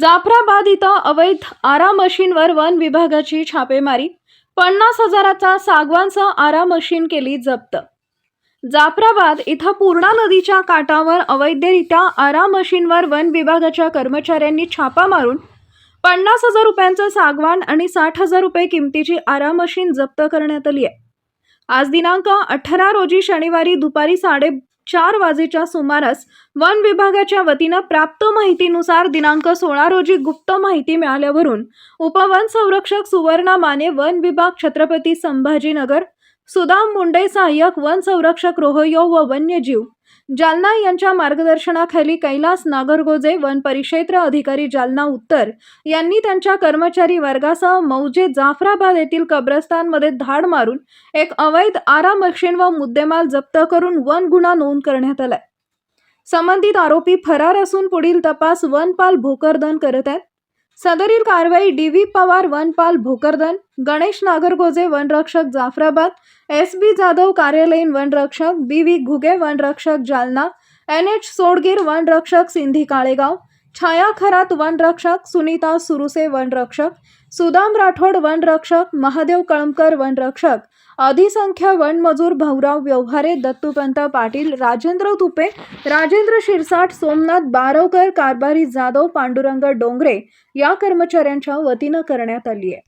जाफराबाद इथं अवैध आरा मशीनवर वन विभागाची छापेमारी. पन्नास हजाराचा सागवानसह आरा मशीन केली जप्त. जाफराबाद इथं पूर्णा नदीच्या काठावर अवैधरित्या आरा मशीनवर वन विभागाच्या कर्मचाऱ्यांनी छापा मारून पन्नास हजार रुपयांचं सागवान आणि साठ हजार रुपये किमतीची आरा मशीन जप्त करण्यात आली आहे. आज दिनांक अठरा रोजी शनिवारी दुपारी साडे चार वाजेच्या सुमारास वन विभागाच्या वतीनं प्राप्त माहितीनुसार दिनांक सोळा रोजी गुप्त माहिती मिळाल्यावरून उपवन संरक्षक सुवर्णा माने वन विभाग छत्रपती संभाजीनगर सुदाम मुंडे सहाय्यक वन संरक्षक रोहयो व वन्यजीव. जालना यांच्या मार्गदर्शनाखाली कैलास नागरगोजे वन परिक्षेत्र अधिकारी जालना उत्तर यांनी त्यांच्या कर्मचारी वर्गासह मौजे जाफराबाद येथील कब्रस्तानमध्ये धाड मारून एक अवैध आरा मशीन व मुद्देमाल जप्त करून वन गुन्हा नोंद करण्यात आलाय. संबंधित आरोपी फरार असून पुढील तपास वनपाल भोकरदन करत आहेत. सदरील कारवाई डी व्ही पवार वनपाल भोकरदन गणेश नागरगोजे वनरक्षक जाफराबाद एस बी जाधव कार्यालयीन वनरक्षक बी व्ही घुगे वनरक्षक जालना एन एच सोडगीर वनरक्षक सिंधी काळेगाव छाया खरात वनरक्षक सुनीता सुरुसे वनरक्षक सुदाम राठोड वनरक्षक महादेव कळमकर वनरक्षक अधिसंख्य वनमजूर भाऊराव व्यवहारे दत्तुपंत पाटील राजेंद्र तुपे राजेंद्र शिरसाट सोमनाथ बारवकर कारभारी जाधव पांडुरंग डोंगरे या कर्मचाऱ्यांच्या वतीनं करण्यात आली आहे.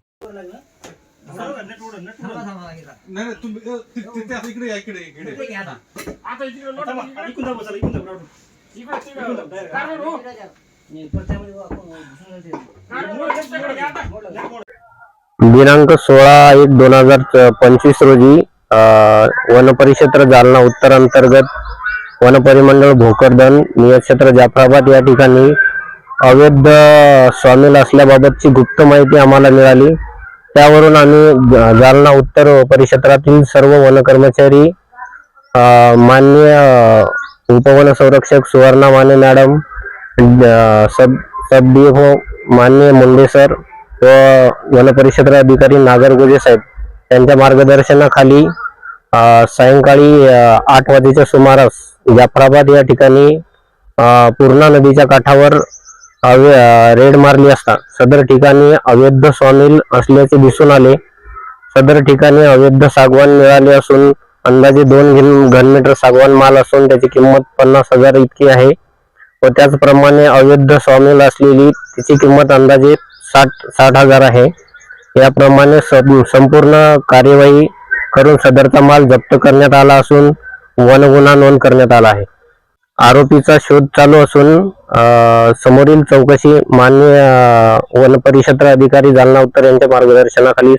नाही दिनांक सोळा एक दोन हजार पंचवीस रोजी वनपरिक्षेत्र जालना उत्तर अंतर्गत वनपरिमंडळ भोकरदन नियतक्षेत्र जाफराबाद या ठिकाणी अवैध स्वामील असल्याबाबतची गुप्त माहिती आम्हाला मिळाली. त्यावरून आम्ही जालना उत्तर परिक्षेत्रातील सर्व वनकर्मचारी मान्य माननीय उपवन संरक्षक सुवर्णा माने मॅडम सब सब डी माननीय मुंडे सर व वनपरिक्षेत्र अधिकारी नागरगोजे साहेब यांच्या मार्गदर्शनाखाली सायंकाळी आठ वाजेच्या सुमारास जाफराबाद या ठिकाणी पूर्णा नदीच्या काठावर अवे रेड मारली असता. सदर ठिकाणी अवैध स्वामील असल्याचे दिसून आले. सदर ठिकाणी अवैध सागवान मिळाले असून अंदाजे दोन घन घनमीटर सागवान माल असून त्याची किंमत पन्नास हजार इतकी आहे व त्याचप्रमाणे अवैध स्वामील असलेली त्याची किंमत अंदाजे साठ साठ हजार आहे. याप्रमाणे सं- संपूर्ण कार्यवाही करून सदरचा माल जप्त करण्यात आला असून वन गुन्हा नोंद करण्यात आला आहे. आरोपीचा शोध चालू असून समोरील चौकशी मान्य वन परिक्षेत्र अधिकारी जालना उत्तर यांच्या मार्गदर्शनाखाली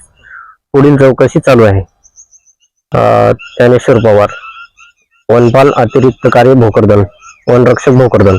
पुढील चौकशी चालू आहे. ज्ञानेश्वर पवार वनपाल अतिरिक्त कार्य भोकरदन वनरक्षक भोकरदन.